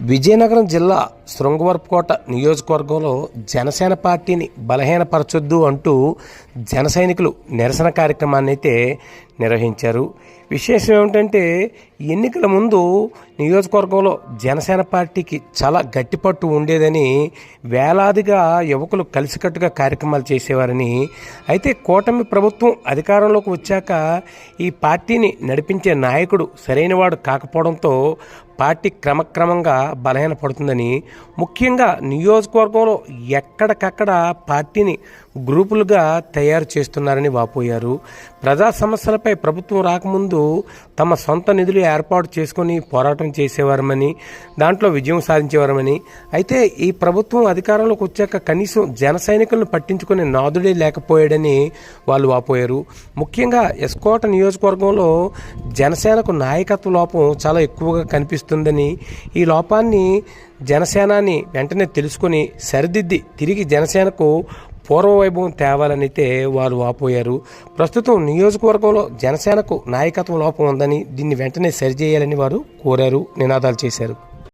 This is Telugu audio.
విజయనగరం జిల్లా శృంగవరపుకోట నియోజకవర్గంలో జనసేన పార్టీని బలహీనపరచొద్దు అంటూ జన సైనికులు నిరసన కార్యక్రమాన్ని అయితే నిర్వహించారు. విశేషం ఏమిటంటే ఎన్నికల ముందు నియోజకవర్గంలో జనసేన పార్టీకి చాలా గట్టిపట్టు ఉండేదని వేలాదిగా యువకులు కలిసికట్టుగా కార్యక్రమాలు చేసేవారని. అయితే కూటమి ప్రభుత్వం అధికారంలోకి వచ్చాక ఈ పార్టీని నడిపించే నాయకుడు సరైనవాడు కాకపోవడంతో పార్టీ క్రమక్రమంగా బలహీనపడుతుందని ముఖ్యంగా నియోజకవర్గంలో ఎక్కడికక్కడ పార్టీని గ్రూపులుగా తయారు చేస్తున్నారని వాపోయారు. ప్రజా సమస్యలపై ప్రభుత్వం రాకముందు తమ సొంత నిధులు ఏర్పాటు చేసుకొని పోరాటం చేసేవారమని దాంట్లో విజయం సాధించేవారమని. అయితే ఈ ప్రభుత్వం అధికారంలోకి వచ్చాక కనీసం జన సైనికులను పట్టించుకునే నాదుడే లేకపోయాడని వాళ్ళు వాపోయారు. ముఖ్యంగా ఎస్కోట నియోజకవర్గంలో జనసేనకు నాయకత్వ లోపం చాలా ఎక్కువగా కనిపిస్తుందని ఈ లోపాన్ని జనసేనాని వెంటనే తెలుసుకొని సరిదిద్ది తిరిగి జనసేనకు పూర్వవైభవం తేవాలనైతే తేవాలని అయితే వాపోయారు. ప్రస్తుతం నియోజకవర్గంలో జనసేనకు నాయకత్వ లోపం ఉందని దీన్ని వెంటనే సరిచేయాలని వారు కోరారు నినాదాలు చేశారు.